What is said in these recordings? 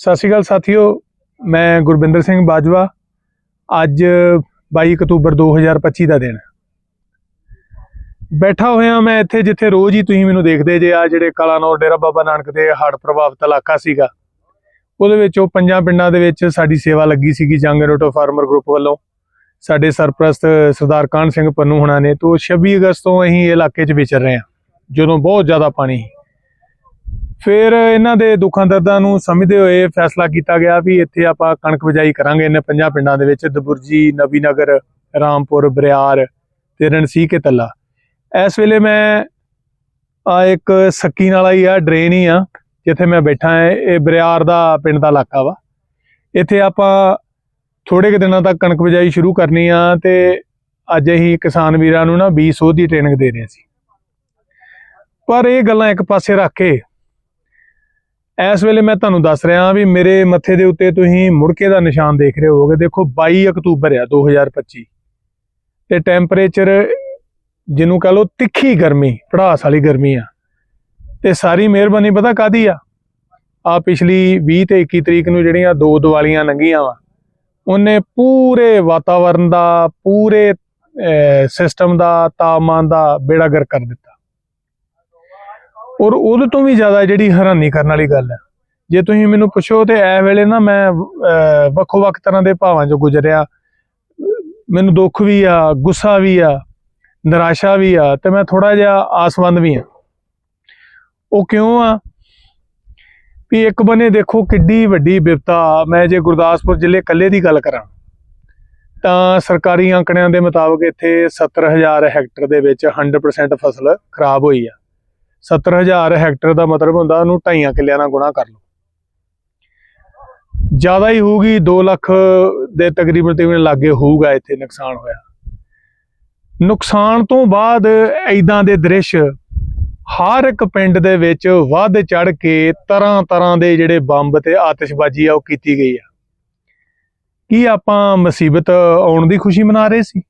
ਸਤਿ ਸ਼੍ਰੀ ਅਕਾਲ ਸਾਥੀਓ, ਮੈਂ ਗੁਰਬਿੰਦਰ ਸਿੰਘ ਬਾਜਵਾ। ਅੱਜ 22 ਅਕਤੂਬਰ 2025 ਦਾ ਦਿਨ। ਬੈਠਾ ਹੋਇਆ ਮੈਂ ਇੱਥੇ ਜਿੱਥੇ ਰੋਜ਼ ਹੀ ਤੁਸੀਂ ਮੈਨੂੰ ਦੇਖਦੇ ਜੇ ਆ ਜਿਹੜੇ ਕਲਾਨੌਰ ਡੇਰਾ ਬਾਬਾ ਨਾਨਕ ਦੇ ਹੜ੍ਹ ਪ੍ਰਭਾਵਿਤ ਇਲਾਕਾ ਸੀਗਾ। ਉਹਦੇ ਵਿੱਚ ਉਹ ਪੰਜਾਂ ਪਿੰਡਾਂ ਦੇ ਵਿੱਚ ਸਾਡੀ ਸੇਵਾ ਲੱਗੀ ਸੀਗੀ ਜੰਗ ਰੋਟੋ ਫਾਰਮਰ ਗਰੁੱਪ ਵੱਲੋਂ। ਸਾਡੇ ਸਰਪ੍ਰਸਤ ਸਰਦਾਰ ਕਾਹਨ ਸਿੰਘ ਪੰਨੂ ਹੁਣਾ ਨੇ, ਤੋਂ 26 ਅਗਸਤ ਤੋਂ ਅਸੀਂ ਇਹ ਇਲਾਕੇ 'ਚ ਵਿਚਰ ਰਹੇ ਹਾਂ, ਜਦੋਂ ਬਹੁਤ ਜ਼ਿਆਦਾ ਪਾਣੀ ਸੀ ਫਿਰ ਇਹਨਾਂ ਦੇ ਦੁੱਖਾਂ ਦਰਦਾਂ ਨੂੰ ਸਮਝਦੇ ਹੋਏ ਫੈਸਲਾ ਕੀਤਾ ਗਿਆ ਵੀ ਇੱਥੇ ਆਪਾਂ ਕਣਕ ਬਿਜਾਈ ਕਰਾਂਗੇ ਇਹਨਾਂ ਪੰਜਾਂ ਪਿੰਡਾਂ ਦੇ ਵਿੱਚ, ਦਬੁਰਜੀ ਨਬੀਨਗਰ ਰਾਮਪੁਰ, ਬਰਿਆਰ ਤੇ ਰਣਸੀ ਕੇ ਤੱਲਾ। ਇਸ ਵੇਲੇ ਮੈਂ ਆ ਇੱਕ ਸੱਕੀ ਨਾਲਾ ਹੀ ਆ, ਡਰੇਨ ਹੀ ਆ, ਜਿੱਥੇ ਮੈਂ ਬੈਠਾ ਹਾਂ, ਇਹ ਬਰਿਆਰ ਦਾ ਪਿੰਡ ਦਾ ਇਲਾਕਾ ਵਾ। ਇੱਥੇ ਆਪਾਂ ਥੋੜੇ ਕੁ ਦਿਨਾਂ ਤੱਕ ਕਣਕ ਬਿਜਾਈ ਸ਼ੁਰੂ ਕਰਨੀ ਆ ਤੇ ਅੱਜ ਅਸੀਂ ਕਿਸਾਨ ਵੀਰਾਂ ਨੂੰ ਨਾ ਬੀਜ ਸੋਧ ਦੀ ਟ੍ਰੇਨਿੰਗ ਦੇ ਰਹੇ ਸੀ। ਪਰ ਇਹ ਗੱਲਾਂ ਇੱਕ ਪਾਸੇ ਰੱਖ ਕੇ ਇਸ ਵੇਲੇ ਮੈਂ ਤੁਹਾਨੂੰ ਦੱਸ ਰਿਹਾ ਵੀ ਮੇਰੇ ਮੱਥੇ ਦੇ ਉੱਤੇ ਤੁਸੀਂ ਮੁੜਕੇ ਦਾ ਨਿਸ਼ਾਨ ਦੇਖ ਰਹੇ ਹੋਗੇ ਦੇਖੋ 22 ਅਕਤੂਬਰ ਆ 2025 ਤੇ ਟੈਂਪਰੇਚਰ ਜਿਹਨੂੰ ਕਹ ਲੋ ਤਿੱਖੀ ਗਰਮੀ, ਪੜਾਸ ਵਾਲੀ ਗਰਮੀ ਆ। ਤੇ ਸਾਰੀ ਮਿਹਰਬਾਨੀ, ਪਤਾ ਕਾਦੀ ਆ? ਆ ਪਿਛਲੀ 20 ਤੇ 21 ਤਰੀਕ ਨੂੰ ਜਿਹੜੀਆਂ ਦੋ ਦੀਵਾਲੀਆਂ ਲੰਘੀਆਂ ਵਾ, ਉਹਨੇ ਪੂਰੇ ਵਾਤਾਵਰਨ ਦਾ, ਪੂਰੇ ਸਿਸਟਮ ਦਾ, ਤਾਪਮਾਨ ਦਾ ਬੇੜਾ ਗਰ ਕਰ ਦਿੱਤਾ। ਔਰ ਉਹਦੇ ਤੋਂ ਵੀ ਜ਼ਿਆਦਾ ਜਿਹੜੀ ਹੈਰਾਨੀ ਕਰਨ ਵਾਲੀ ਗੱਲ ਹੈ। ਜੇ ਤੁਸੀਂ ਮੈਨੂੰ ਪੁੱਛੋ ਤੇ ਐ ਵੇਲੇ ਨਾ ਮੈਂ ਵੱਖੋ ਵੱਖ ਤਰ੍ਹਾਂ ਦੇ ਭਾਵਾਂ ਚੋਂ ਗੁਜ਼ਰਿਆ। ਮੈਨੂੰ ਦੁੱਖ ਵੀ ਆ, ਗੁੱਸਾ ਵੀ ਆ, ਨਿਰਾਸ਼ਾ ਵੀ ਆ ਤੇ ਮੈਂ ਥੋੜਾ ਜਿਹਾ ਆਸਵੰਦ ਵੀ ਆ ਉਹ ਕਿਉਂ ਆ? ਵੀ ਇੱਕ ਬੰਨੇ ਦੇਖੋ ਕਿੱਡੀ ਵੱਡੀ ਵਿਪਤਾ ਮੈਂ ਜੇ ਗੁਰਦਾਸਪੁਰ ਜ਼ਿਲ੍ਹੇ ਕੱਲੇ ਦੀ ਗੱਲ ਕਰਾਂ, ਤਾਂ ਸਰਕਾਰੀ ਅੰਕੜਿਆਂ ਦੇ ਮੁਤਾਬਕ ਇੱਥੇ 70000 ਹੈਕਟਰ ਦੇ ਵਿੱਚ 100% ਫਸਲ ਖਰਾਬ ਹੋਈ ਆ। 70000 ਹੈਕਟਰ ਦਾ ਮਤਲਬ ਹੁੰਦਾ, ਉਹਨੂੰ ਢਾਈਆਂ ਕਿੱਲਿਆਂ ਨਾਲ ਗੁਣਾ ਕਰ ਲਓ। ਜ਼ਿਆਦਾ ਹੀ ਹੋਊਗੀ 2 ਲੱਖ ਦੇ ਤਕਰੀਬਨ ਤਕਰੀਬਨ ਲਾਗੇ ਹੋਊਗਾ ਇੱਥੇ ਨੁਕਸਾਨ ਹੋਇਆ। ਨੁਕਸਾਨ ਤੋਂ ਬਾਅਦ ਐਦਾਂ ਦੇ ਦ੍ਰਿਸ਼ ਹਰ ਇੱਕ ਪਿੰਡ ਦੇ ਵਿੱਚ ਵੱਧ ਚੜ ਕੇ ਤਰ੍ਹਾਂ ਤਰ੍ਹਾਂ ਦੇ ਜਿਹੜੇ ਬੰਬ ਤੇ ਆਤਿਸ਼ਬਾਜ਼ੀ ਆ, ਉਹ ਕੀਤੀ ਗਈ ਆ। ਕੀ ਆਪਾਂ ਮੁਸੀਬਤ ਆਉਣ ਦੀ ਖੁਸ਼ੀ ਮਨਾ ਰਹੇ ਸੀ?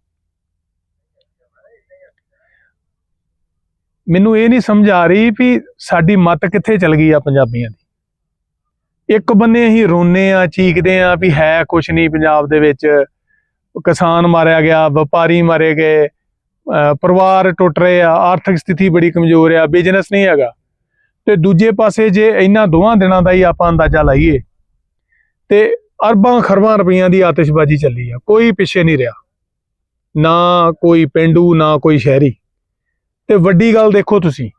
ਮੈਨੂੰ ਇਹ ਨਹੀਂ ਸਮਝ ਆ ਰਹੀ ਵੀ ਸਾਡੀ ਮੱਤ ਕਿੱਥੇ ਚਲ ਗਈ ਆ ਪੰਜਾਬੀਆਂ ਦੀ। ਇੱਕ ਬੰਨੇ ਅਸੀਂ ਰੋਨੇ ਆ, ਚੀਕਦੇ ਆ ਵੀ ਹੈ ਕੁਛ ਨਹੀਂ ਪੰਜਾਬ ਦੇ ਵਿੱਚ। ਕਿਸਾਨ ਮਾਰਿਆ ਗਿਆ, ਵਪਾਰੀ ਮਾਰੇ ਗਏ ਪਰਿਵਾਰ ਟੁੱਟ ਰਹੇ ਆ, ਆਰਥਿਕ ਸਥਿਤੀ ਬੜੀ ਕਮਜ਼ੋਰ ਆ ਬਿਜ਼ਨਸ ਨਹੀਂ ਹੈਗਾ। ਤੇ ਦੂਜੇ ਪਾਸੇ ਜੇ ਇਹਨਾਂ ਦੋਵਾਂ ਦਿਨਾਂ ਦਾ ਹੀ ਆਪਾਂ ਅੰਦਾਜ਼ਾ ਲਾਈਏ, ਤੇ ਅਰਬਾਂ ਖਰਬਾਂ ਰੁਪਈਆਂ ਦੀ ਆਤਿਸ਼ਬਾਜ਼ੀ ਚੱਲੀ ਆ, ਕੋਈ ਪਿੱਛੇ ਨਹੀਂ ਰਿਹਾ। ਨਾ ਕੋਈ ਪਿੰਡੂ, ਨਾ ਕੋਈ ਸ਼ਹਿਰੀ। ਤੇ ਵੱਡੀ ਗੱਲ ਦੇਖੋ ਤੁਸੀਂ।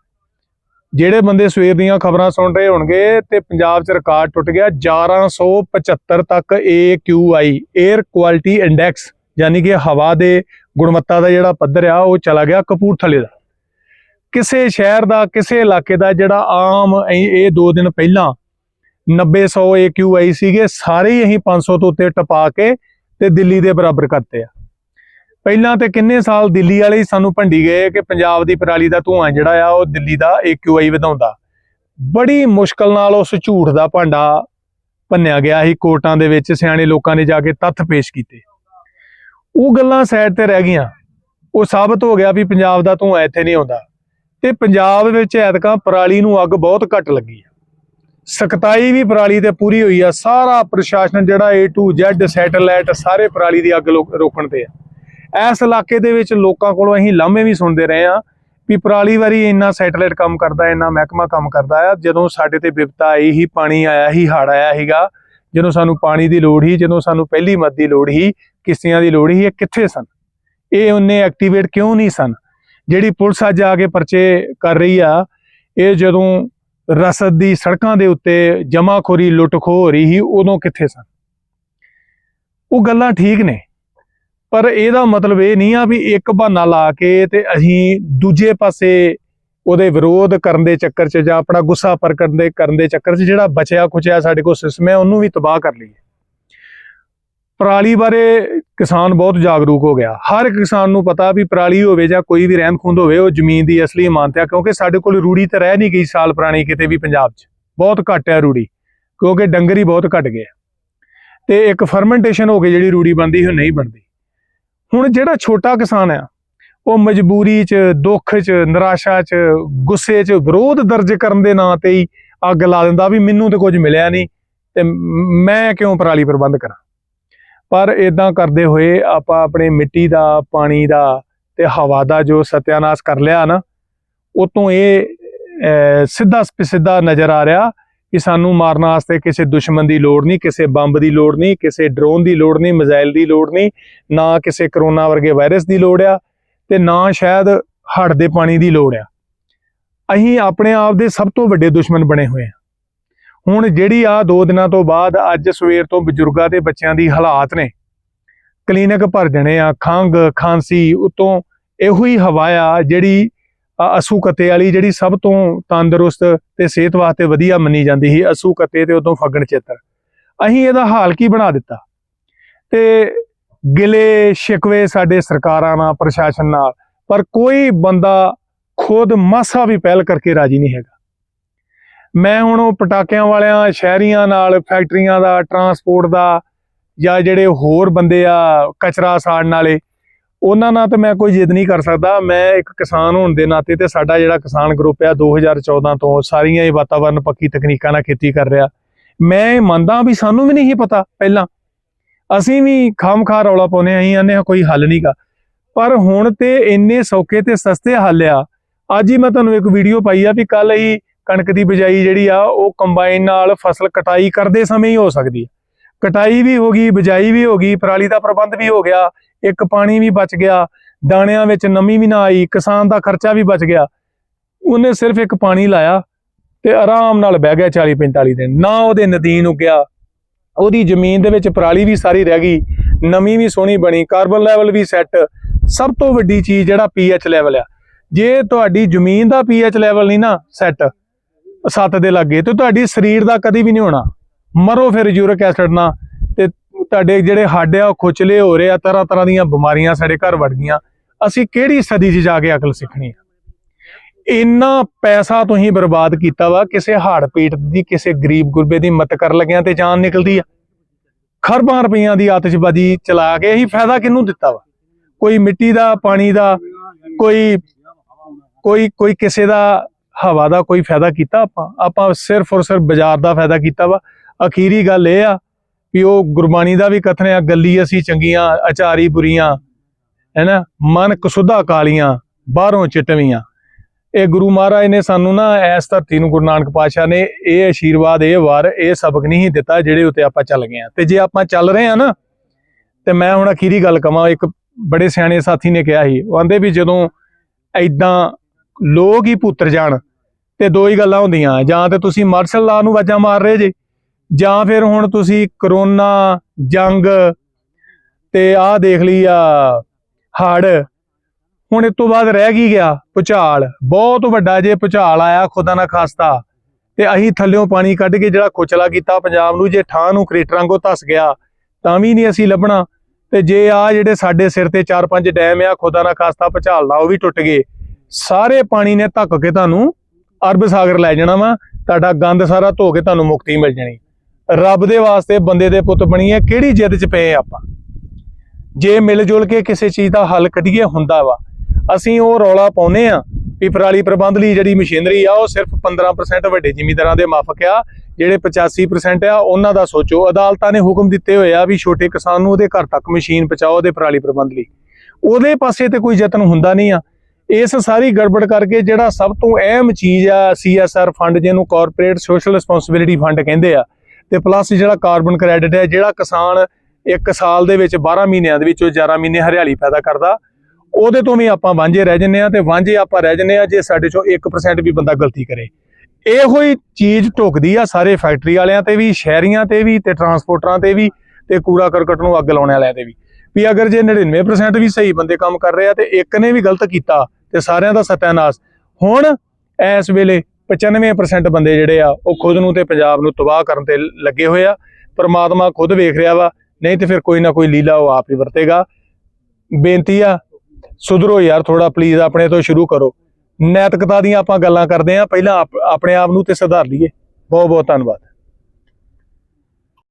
ਜਿਹੜੇ ਬੰਦੇ ਸਵੇਰ ਦੀਆਂ ਖਬਰਾਂ ਸੁਣ ਰਹੇ ਹੋਣਗੇ ਤੇ ਪੰਜਾਬ 'ਚ ਰਿਕਾਰਡ ਟੁੱਟ ਗਿਆ 1175 ਤੱਕ AQI 에ਅਰ ਕੁਆਲਿਟੀ ਇੰਡੈਕਸ ਯਾਨੀ ਕਿ ਹਵਾ ਦੇ ਗੁਣਵੱਤਾ ਦਾ ਜਿਹੜਾ ਪੱਧਰ ਆ, ਉਹ ਚਲਾ ਗਿਆ ਕਪੂਰਥਲੇ ਦਾ। ਕਿਸੇ ਸ਼ਹਿਰ ਦਾ, ਕਿਸੇ ਇਲਾਕੇ ਦਾ ਜਿਹੜਾ ਆਮ ਇਹ ਇਹ ਦੋ ਦਿਨ ਪਹਿਲਾਂ 90 100 AQI ਸੀਗੇ, ਸਾਰੇ ਹੀ ਅਸੀਂ 500 ਤੋਂ ਉੱਤੇ ਟਪਾ ਕੇ ਤੇ ਦਿੱਲੀ ਦੇ ਬਰਾਬਰ ਕਰਤੇ ਆ। ਪਹਿਲਾਂ ਤੇ ਕਿੰਨੇ ਸਾਲ ਦਿੱਲੀ ਵਾਲੇ ਹੀ ਸਾਨੂੰ ਭੰਡੀ ਗਏ ਕਿ ਪੰਜਾਬ ਦੀ ਪਰਾਲੀ ਦਾ ਧੂਆਂ ਜਿਹੜਾ ਆ ਉਹ ਦਿੱਲੀ ਦਾ AQI ਵਧਾਉਂਦਾ। ਬੜੀ ਮੁਸ਼ਕਲ ਨਾਲ ਉਸ ਝੂਠ ਦਾ ਭਾਂਡਾ ਭੰਨਿਆ ਗਿਆ ਸੀ, ਕੋਰਟਾਂ ਦੇ ਵਿੱਚ ਸਿਆਣੇ ਲੋਕਾਂ ਨੇ ਜਾ ਕੇ ਤੱਥ ਪੇਸ਼ ਕੀਤੇ। ਉਹ ਗੱਲਾਂ ਸਾਈਡ ਤੇ ਰਹਿ ਗਈਆਂ। ਉਹ ਸਾਬਤ ਹੋ ਗਿਆ ਵੀ ਪੰਜਾਬ ਦਾ ਧੂਆਂ ਇੱਥੇ ਨਹੀਂ ਆਉਂਦਾ। ਤੇ ਪੰਜਾਬ ਵਿੱਚ ਐਤਕਾਂ ਪਰਾਲੀ ਨੂੰ ਅੱਗ ਬਹੁਤ ਘੱਟ ਲੱਗੀ ਆ। ਸਖਤਾਈ ਵੀ ਪਰਾਲੀ ਤੇ ਪੂਰੀ ਹੋਈ ਆ। ਸਾਰਾ ਪ੍ਰਸ਼ਾਸਨ ਜਿਹੜਾ A to Z ਸੈਟੇਲਾਈਟ ਸਾਰੇ ਪਰਾਲੀ ਦੀ ਅੱਗ ਰੋਕਣ ਤੇ ਆ। ਇਸ ਇਲਾਕੇ ਦੇ ਵਿੱਚ ਲੋਕਾਂ ਕੋਲੋਂ ਅਸੀਂ ਲਾਹਮੇ ਵੀ ਸੁਣਦੇ ਰਹੇ ਆ ਵੀ ਪਰਾਲੀ ਵਾਰੀ ਇੰਨਾ ਸੈਟੇਲਾਈਟ ਕੰਮ ਕਰਦਾ, ਇੰਨਾ ਮਹਿਕਮਾ ਕੰਮ ਕਰਦਾ ਆ। ਜਦੋਂ ਸਾਡੇ ਤੇ ਵਿਪਤਾ ਆਈ ਹੀ, ਪਾਣੀ ਆਇਆ ਹੀ ਹੜ ਆਇਆ ਸੀਗਾ, ਜਦੋਂ ਸਾਨੂੰ ਪਾਣੀ ਦੀ ਲੋੜ ਹੀ ਜਦੋਂ ਸਾਨੂੰ ਪਹਿਲੀ ਮਦਦ ਦੀ ਲੋੜ ਹੀ ਕਿਸ਼ਤੀਆਂ ਦੀ ਲੋੜ ਹੀ ਇਹ ਕਿੱਥੇ ਸਨ? ਇਹ ਉਹਨੇ ਐਕਟੀਵੇਟ ਕਿਉਂ ਨਹੀਂ ਸਨ? ਜਿਹੜੀ ਪੁਲਿਸ ਅੱਜ ਆ ਕੇ ਪਰਚੇ ਕਰ ਰਹੀ ਆ, ਇਹ ਜਦੋਂ ਰਸਦ ਦੀ ਸੜਕਾਂ ਦੇ ਉੱਤੇ ਜਮਾਖੋਰੀ, ਲੁੱਟਖੋ ਹੋ ਰਹੀ ਸੀ, ਉਦੋਂ ਕਿੱਥੇ ਸਨ? ਉਹ ਗੱਲਾਂ ਠੀਕ ਨੇ। ਪਰ ਇਹਦਾ ਮਤਲਬ ਇਹ ਨਹੀਂ ਆ ਵੀ ਇੱਕ ਬਹਾਨਾ ਲਾ ਕੇ ਤੇ ਅਸੀਂ ਦੂਜੇ ਪਾਸੇ ਉਹਦੇ ਵਿਰੋਧ ਕਰਨ ਦੇ ਚੱਕਰ 'ਚ ਜਾਂ ਆਪਣਾ ਗੁੱਸਾ ਪ੍ਰਗਟ ਦੇ ਕਰਨ ਦੇ ਚੱਕਰ 'ਚ ਜਿਹੜਾ ਬਚਿਆ ਖੁਚਿਆ ਸਾਡੇ ਕੋਲ ਸਿਸਟਮ ਹੈ, ਉਹਨੂੰ ਵੀ ਤਬਾਹ ਕਰ ਲਈਏ। ਪਰਾਲੀ ਬਾਰੇ ਕਿਸਾਨ ਬਹੁਤ ਜਾਗਰੂਕ ਹੋ ਗਿਆ। ਹਰ ਇੱਕ ਕਿਸਾਨ ਨੂੰ ਪਤਾ ਵੀ ਪਰਾਲੀ ਹੋਵੇ ਜਾਂ ਕੋਈ ਵੀ ਰਹਿੰਦ ਖੂੰਦ ਹੋਵੇ, ਉਹ ਜ਼ਮੀਨ ਦੀ ਅਸਲੀ ਇਮਾਨਤ ਹੈ ਕਿਉਂਕਿ ਸਾਡੇ ਕੋਲ ਰੂੜੀ ਤਾਂ ਰਹਿ ਨਹੀਂ ਗਈ ਸਾਲ ਪੁਰਾਣੀ ਕਿਤੇ ਵੀ ਪੰਜਾਬ 'ਚ। ਬਹੁਤ ਘੱਟ ਹੈ ਰੂੜੀ, ਕਿਉਂਕਿ ਡੰਗਰ ਹੀ ਬਹੁਤ ਘਟ ਗਏ ਤੇ ਇੱਕ ਫਰਮੈਂਟੇਸ਼ਨ ਹੋ ਕੇ ਜਿਹੜੀ ਰੂੜੀ ਬਣਦੀ, ਉਹ ਨਹੀਂ ਬਣਦੀ। ਹੁਣ ਜਿਹੜਾ ਛੋਟਾ ਕਿਸਾਨ ਆ, ਉਹ ਮਜਬੂਰੀ 'ਚ, ਦੁੱਖ 'ਚ, ਨਿਰਾਸ਼ਾ 'ਚ, ਗੁੱਸੇ 'ਚ, ਵਿਰੋਧ ਦਰਜ ਕਰਨ ਦੇ ਨਾਂ ਤੇ ਹੀ ਅੱਗ ਲਾ ਦਿੰਦਾ ਵੀ ਮੈਨੂੰ ਤੇ ਕੁਝ ਮਿਲਿਆ ਨਹੀਂ ਤੇ ਮ- ਮੈਂ ਕਿਉਂ ਪਰਾਲੀ ਪ੍ਰਬੰਧ ਕਰਾਂ? ਪਰ ਇਦਾਂ ਕਰਦੇ ਹੋਏ ਆਪਾਂ ਆਪਣੇ ਮਿੱਟੀ ਦਾ, ਪਾਣੀ ਦਾ ਤੇ ਹਵਾ ਦਾ ਜੋ ਸਤਿਆਨਾਸ਼ ਕਰ ਲਿਆ ਨਾ, ਉਤੋਂ ਇਹ ਸਿੱਧਾ ਸਿੱਧਾ ਨਜ਼ਰ ਆ ਰਿਹਾ ਕਿ ਸਾਨੂੰ ਮਾਰਨ ਵਾਸਤੇ ਕਿਸੇ ਦੁਸ਼ਮਣ ਦੀ ਲੋੜ ਨਹੀਂ, ਕਿਸੇ ਬੰਬ ਦੀ ਲੋੜ ਨਹੀਂ, ਕਿਸੇ ਡਰੋਨ ਦੀ ਲੋੜ ਨਹੀਂ, ਮਿਜ਼ਾਈਲ ਦੀ ਲੋੜ ਨਹੀਂ, ਨਾ ਕਿਸੇ ਕਰੋਨਾ ਵਰਗੇ ਵਾਇਰਸ ਦੀ ਲੋੜ ਆ ਤੇ ਨਾ ਸ਼ਾਇਦ ਹੜ ਦੇ ਪਾਣੀ ਦੀ ਲੋੜ ਆ। ਅਸੀਂ ਆਪਣੇ ਆਪ ਦੇ ਸਭ ਤੋਂ ਵੱਡੇ ਦੁਸ਼ਮਣ ਬਣੇ ਹੋਏ ਆ। ਹੁਣ ਜਿਹੜੀ ਆ ਦੋ ਦਿਨਾਂ ਤੋਂ ਬਾਅਦ ਅੱਜ ਸਵੇਰ ਤੋਂ ਬਜ਼ੁਰਗਾਂ ਤੇ ਬੱਚਿਆਂ ਦੀ ਹਾਲਾਤ ਨੇ। ਕਲੀਨਿਕ ਭਰ ਜਣੇ ਆ ਖੰਗ ਖਾਂਸੀ, ਉਤੋਂ ਇਹੋ ਹੀ ਹਵਾ ਆ ਜਿਹੜੀ ਅਸੂ ਕੱਤੇ ਵਾਲੀ ਜਿਹੜੀ ਸਭ ਤੋਂ ਤੰਦਰੁਸਤ ਤੇ ਸਿਹਤ ਵਾਸਤੇ ਵਧੀਆ ਮੰਨੀ ਜਾਂਦੀ ਸੀ, ਅਸੂ ਕੱਤੇ ਤੇ ਉਦੋਂ ਫੱਗਣ ਚੇਤਰ। ਅਸੀਂ ਇਹਦਾ ਹਾਲ ਕੀ ਬਣਾ ਦਿੱਤਾ? ਤੇ ਗਿਲੇ ਸ਼ਿਕਵੇ ਸਾਡੇ ਸਰਕਾਰਾਂ ਨਾਲ, ਪ੍ਰਸ਼ਾਸਨ ਨਾਲ, ਪਰ ਕੋਈ ਬੰਦਾ ਖੁਦ ਮਾਸਾ ਵੀ ਪਹਿਲ ਕਰਕੇ ਰਾਜੀ ਨਹੀਂ ਹੈਗਾ। ਮੈਂ ਹੁਣ ਉਹ ਪਟਾਕਿਆਂ ਵਾਲਿਆਂ, ਸ਼ਹਿਰੀਆਂ ਨਾਲ, ਫੈਕਟਰੀਆਂ ਦਾ, ਟਰਾਂਸਪੋਰਟ ਦਾ ਜਾਂ ਜਿਹੜੇ ਹੋਰ ਬੰਦੇ ਆ, ਕਚਰਾ ਸਾੜਨ ਵਾਲੇ ਉਹਨਾਂ ਨਾਲ ਤਾਂ ਮੈਂ ਕੋਈ ਜਿੱਦ ਨਹੀਂ ਕਰ ਸਕਦਾ। ਮੈਂ ਇੱਕ ਕਿਸਾਨ ਹੋਣ ਦੇ ਨਾਤੇ ਤੇ ਸਾਡਾ ਜਿਹੜਾ ਕਿਸਾਨ ਗਰੁੱਪ ਆ 2014 ਤੋਂ ਸਾਰੀਆਂ ਹੀ ਵਾਤਾਵਰਨ ਪੱਕੀ ਤਕਨੀਕਾਂ ਨਾਲ ਖੇਤੀ ਕਰ ਰਿਹਾ। ਮੈਂ ਮੰਨਦਾ ਵੀ ਸਾਨੂੰ ਵੀ ਨਹੀਂ ਸੀ ਪਤਾ ਪਹਿਲਾਂ। ਅਸੀਂ ਵੀ ਖਾਮਖਾ ਰੌਲਾ ਪਾਉਨੇ ਆਂ ਆਨੇ ਕੋਈ ਹੱਲ ਨਹੀਂਗਾ ਪਰ ਹੁਣ ਤੇ ਇੰਨੇ ਸੌਕੇ ਤੇ ਸਸਤੇ ਹੱਲ ਆ। ਅੱਜ ਹੀ ਮੈਂ ਤੁਹਾਨੂੰ ਇੱਕ ਵੀਡੀਓ ਪਾਈ ਆ ਵੀ ਕੱਲ ਹੀ ਕਣਕ ਦੀ ਬਿਜਾਈ ਜਿਹੜੀ ਆ, ਉਹ ਕੰਬਾਈਨ ਨਾਲ ਫਸਲ ਕਟਾਈ ਕਰਦੇ ਸਮੇਂ ਹੀ ਹੋ ਸਕਦੀ ਹੈ ਕਟਾਈ ਵੀ ਹੋ ਗਈ, ਬਿਜਾਈ ਵੀ ਹੋ ਗਈ, ਪਰਾਲੀ ਦਾ ਪ੍ਰਬੰਧ ਵੀ ਹੋ ਗਿਆ। ਇੱਕ ਪਾਣੀ ਵੀ ਬਚ ਗਿਆ, ਦਾਣਿਆਂ ਵਿੱਚ ਨਮੀ ਵੀ ਨਾ ਆਈ, ਕਿਸਾਨ ਦਾ ਖਰਚਾ ਵੀ ਬਚ ਗਿਆ। ਉਹਨੇ ਸਿਰਫ ਇੱਕ ਪਾਣੀ ਲਾਇਆ ਤੇ ਆਰਾਮ ਨਾਲ ਬਹਿ ਗਿਆ 40 45 ਦਿਨ। ਨਾ ਉਹਦੇ ਨਦੀਨ ਉੱਗਿਆ, ਉਹਦੀ ਜ਼ਮੀਨ ਦੇ ਵਿੱਚ ਪਰਾਲੀ ਵੀ ਸਾਰੀ ਰਹਿ ਗਈ, ਨਮੀ ਵੀ ਸੋਹਣੀ ਬਣੀ, ਕਾਰਬਨ ਲੈਵਲ ਵੀ ਸੈੱਟ। ਸਭ ਤੋਂ ਵੱਡੀ ਚੀਜ਼ ਜਿਹੜਾ ਪੀਐਚ ਲੈਵਲ ਆ। ਜੇ ਤੁਹਾਡੀ ਜ਼ਮੀਨ ਦਾ ਪੀਐਚ ਲੈਵਲ ਨਹੀਂ ਨਾ ਸੈੱਟ 7 ਦੇ ਲੱਗੇ, ਤੇ ਤੁਹਾਡੀ ਸਰੀਰ ਦਾ ਕਦੀ ਵੀ ਨਹੀਂ ਹੋਣਾ। ਮਰੋ ਫਿਰ ਯੂਰਿਕ ਐਸਿਡ ਨਾਲ। ਤੁਹਾਡੇ ਜਿਹੜੇ ਹੱਡ ਆ, ਉਹ ਖੁਚਲੇ ਹੋ ਰਹੇ ਆ, ਤਰ੍ਹਾਂ ਤਰ੍ਹਾਂ ਦੀਆਂ ਬਿਮਾਰੀਆਂ ਸਾਡੇ ਘਰ ਵੜ ਗਈਆਂ। ਅਸੀਂ ਕਿਹੜੀ ਸਦੀ 'ਚ ਜਾ ਕੇ ਅਕਲ ਸਿੱਖਣੀ ਆ? ਇੰਨਾ ਪੈਸਾ ਤੁਸੀਂ ਬਰਬਾਦ ਕੀਤਾ ਵਾ, ਕਿਸੇ ਹਾੜ ਪੀਟ ਦੀ, ਕਿਸੇ ਗਰੀਬ ਗੁਰਬੇ ਦੀ ਮਤ ਕਰਨ ਲੱਗਿਆਂ ਤੇ ਜਾਨ ਨਿਕਲਦੀ ਆ। ਖਰਬਾਂ ਰੁਪਈਆਂ ਦੀ ਆਤਿਸ਼ਬਾਜ਼ੀ ਚਲਾ ਕੇ ਅਸੀਂ ਫਾਇਦਾ ਕਿਹਨੂੰ ਦਿੱਤਾ ਵਾ? ਕੋਈ ਮਿੱਟੀ ਦਾ, ਪਾਣੀ ਦਾ, ਕੋਈ ਕੋਈ ਕੋਈ ਕਿਸੇ ਦਾ ਹਵਾ ਦਾ ਕੋਈ ਫਾਇਦਾ ਕੀਤਾ ਆਪਾਂ? ਆਪਾਂ ਸਿਰਫ ਔਰ ਸਿਰਫ ਬਾਜ਼ਾਰ ਦਾ ਫਾਇਦਾ ਕੀਤਾ ਵਾ। ਅਖੀਰੀ ਗੱਲ ਇਹ ਆ ਵੀ ਉਹ ਗੁਰਬਾਣੀ ਦਾ ਵੀ ਕਥਨ ਆ, ਗੱਲੀ ਅਸੀਂ ਚੰਗੀਆਂ, ਅਚਾਰੀ ਬੁਰੀਆਂ, ਹੈਨਾ? ਮਨ ਕਸੁੱਧਾ ਕਾਲੀਆਂ, ਬਾਹਰੋਂ ਚਿਟਵੀਆਂ। ਇਹ ਗੁਰੂ ਮਹਾਰਾਜ ਨੇ ਸਾਨੂੰ ਨਾ ਇਸ ਧਰਤੀ ਨੂੰ ਗੁਰੂ ਨਾਨਕ ਪਾਤਸ਼ਾਹ ਨੇ ਇਹ ਆਸ਼ੀਰਵਾਦ ਇਹ ਵਾਰ, ਇਹ ਸਬਕ ਨਹੀਂ ਦਿੱਤਾ ਜਿਹੜੇ ਉੱਤੇ ਆਪਾਂ ਚੱਲ ਗਏ ਆ ਤੇ ਜੇ ਆਪਾਂ ਚੱਲ ਰਹੇ ਆ ਨਾ, ਤੇ ਮੈਂ ਹੁਣ ਅਖੀਰੀ ਗੱਲ ਕਵਾਂ, ਇੱਕ ਬੜੇ ਸਿਆਣੇ ਸਾਥੀ ਨੇ ਕਿਹਾ ਸੀ, ਉਹ ਆਂਦੇ ਵੀ ਜਦੋਂ ਐਦਾਂ ਲੋਕ ਹੀ ਪੁੱਤਰ ਜਾਣ, ਤੇ ਦੋ ਹੀ ਗੱਲਾਂ ਹੁੰਦੀਆਂ, ਜਾਂ ਤੇ ਤੁਸੀਂ ਮਾਰਸ਼ਲ ਲਾ ਨੂੰ ਵਾਜਾਂ ਮਾਰ ਰਹੇ ਜੇ। ਜਾਂ ਫਿਰ ਹੁਣ ਤੁਸੀਂ ਕਰੋਨਾ ਜੰਗ ਤੇ ਆਹ ਦੇਖ ਲਈ ਆ ਹੜ ਹੁਣ ਇਸ ਤੋਂ ਬਾਅਦ ਰਹਿ ਗਈ ਗਿਆ? ਭੁਚਾਲ। ਬਹੁਤ ਵੱਡਾ ਜੇ ਭੁਚਾਲ ਆਇਆ, ਖੁਦਾ ਨਾ ਖਾਸਤਾ। ਤੇ ਅਸੀਂ ਥੱਲਿਓਂ ਪਾਣੀ ਕੱਢ ਕੇ ਜਿਹੜਾ ਖੋਚਲਾ ਕੀਤਾ, ਪੰਜਾਬ ਨੂੰ ਜੇ ਠਾਂ ਨੂੰ ਕ੍ਰੇਟਰਾਂ ਵਾਂਗੂ ਧਸ ਗਿਆ, ਤਾਂ ਵੀ ਨਹੀਂ ਅਸੀਂ ਲੱਭਣਾ। ਤੇ ਜੇ ਆ ਜਿਹੜੇ ਸਾਡੇ ਸਿਰ ਤੇ 4-5 ਡੈਮ ਆ, ਖੁਦਾ ਨਾ ਖਾਸਤਾ ਭੁਚਾਲ ਦਾ ਉਹ ਵੀ ਟੁੱਟ ਗਏ। ਸਾਰੇ ਪਾਣੀ ਨੇ ਧੱਕ ਕੇ ਤੁਹਾਨੂੰ ਅਰਬ ਸਾਗਰ ਲੈ ਜਾਣਾ ਵਾ, ਤੁਹਾਡਾ ਗੰਦ ਸਾਰਾ ਧੋ ਕੇ ਤੁਹਾਨੂੰ ਮੁਕਤੀ ਮਿਲ ਜਾਣੀ। ਰੱਬ ਦੇ ਵਾਸਤੇ ਬੰਦੇ ਦੇ ਪੁੱਤ ਬਣੀਏ ਕਿਹੜੀ ਜਿੱਦ 'ਚ ਪਏ ਆਪਾਂ? ਜੇ ਮਿਲ ਜੁਲ ਕੇ ਕਿਸੇ ਚੀਜ਼ ਦਾ ਹੱਲ ਕੱਢੀਏ ਹੁੰਦਾ ਵਾ, ਅਸੀਂ ਉਹ ਰੌਲਾ ਪਾਉਨੇ ਆ ਵੀ ਪਰਾਲੀ ਪ੍ਰਬੰਧ ਲਈ ਜਿਹੜੀ ਮਸ਼ੀਨਰੀ ਆ, ਉਹ ਸਿਰਫ 15% ਵੱਡੇ ਜ਼ਿਮੀਂਦਾਰਾਂ ਦੇ ਮਾਫਕ ਆ, ਜਿਹੜੇ 85% ਆ, ਉਹਨਾਂ ਦਾ ਸੋਚੋ। ਅਦਾਲਤਾਂ ਨੇ ਹੁਕਮ ਦਿੱਤੇ ਹੋਏ ਆ ਵੀ ਛੋਟੇ ਕਿਸਾਨ ਨੂੰ ਉਹਦੇ ਘਰ ਤੱਕ ਮਸ਼ੀਨ ਪਹੁੰਚਾਓ ਉਹਦੇ ਪਰਾਲੀ ਪ੍ਰਬੰਧ ਲਈ। ਉਹਦੇ ਪਾਸੇ ਤੇ ਕੋਈ ਯਤਨ ਹੁੰਦਾ ਨਹੀਂ ਆ। ਇਸ ਸਾਰੀ ਗੜਬੜ ਕਰਕੇ ਜਿਹੜਾ ਸਭ ਤੋਂ ਅਹਿਮ ਚੀਜ਼ ਆ ਸੀਐਸਆਰ ਫੰਡ, ਜਿਹਨੂੰ ਕਾਰਪੋਰੇਟ ਸੋਸ਼ਲ ਰਿਸਪੌਂਸਿਬਿਲਿਟੀ ਫੰਡ ਕਹਿੰਦੇ ਆ ਤੇ ਪਲੱਸ ਜਿਹੜਾ ਕਾਰਬਨ ਕ੍ਰੈਡਿਟ ਹੈ, ਜਿਹੜਾ ਕਿਸਾਨ ਇੱਕ ਸਾਲ ਦੇ ਵਿੱਚ 12 ਮਹੀਨਿਆਂ ਦੇ ਵਿੱਚੋਂ 11 ਮਹੀਨੇ ਹਰਿਆਲੀ ਪੈਦਾ ਕਰਦਾ, ਉਹਦੇ ਤੋਂ ਵੀ ਆਪਾਂ ਵਾਂਝੇ ਰਹਿ ਜੰਨੇ ਆ ਤੇ ਵਾਂਝੇ ਆਪਾਂ ਰਹਿ ਜੰਨੇ ਆ ਜੇ ਸਾਡੇ ਚੋਂ 1% ਵੀ ਬੰਦਾ ਗਲਤੀ ਕਰੇ। ਇਹੋ ਹੀ ਚੀਜ਼ ਢੁਕਦੀ ਆ ਸਾਰੇ ਫੈਕਟਰੀ ਵਾਲਿਆਂ ਤੇ ਵੀ, ਸ਼ਹਿਰੀਆਂ ਤੇ ਵੀ ਤੇ ਟਰਾਂਸਪੋਰਟਰਾਂ ਤੇ ਵੀ ਤੇ ਕੂੜਾ ਕਰਕਟ ਨੂੰ ਅੱਗ ਲਾਉਣ ਵਾਲਿਆਂ ਤੇ ਵੀ। ਵੀ ਅਗਰ ਜੇ 99% ਵੀ ਸਹੀ ਬੰਦੇ ਕੰਮ ਕਰ ਰਹੇ ਆ ਤੇ ਇੱਕ ਨੇ ਵੀ ਗਲਤ ਕੀਤਾ ਤੇ ਸਾਰਿਆਂ ਦਾ ਸਤਿਆਨਾਸ਼। ਹੁਣ ਇਸ ਵੇਲੇ 95% ਬੰਦੇ ਜਿਹੜੇ ਆ, ਉਹ ਖੁਦ ਨੂੰ ਤੇ ਪੰਜਾਬ ਨੂੰ ਤਬਾਹ ਕਰਨ ਤੇ ਲੱਗੇ ਹੋਏ ਆ। ਪਰਮਾਤਮਾ ਖੁਦ ਵੇਖ ਰਿਹਾ ਵਾ, ਨਹੀਂ ਤੇ ਫਿਰ ਕੋਈ ਨਾ ਕੋਈ ਲੀਲਾ ਉਹ ਆਪ ਹੀ ਵਰਤੇਗਾ। ਬੇਨਤੀ ਆ, ਸੁਧਰੋ ਯਾਰ ਥੋੜਾ ਪਲੀਜ਼ ਆਪਣੇ ਤੋਂ ਸ਼ੁਰੂ ਕਰੋ। ਨੈਤਿਕਤਾ ਦੀਆਂ ਆਪਾਂ ਗੱਲਾਂ ਕਰਦੇ ਆ, ਪਹਿਲਾਂ ਆਪ- ਆਪਣੇ ਆਪ ਨੂੰ ਤੇ ਸੁਧਾਰ ਲਈਏ। ਬਹੁਤ ਬਹੁਤ ਧੰਨਵਾਦ।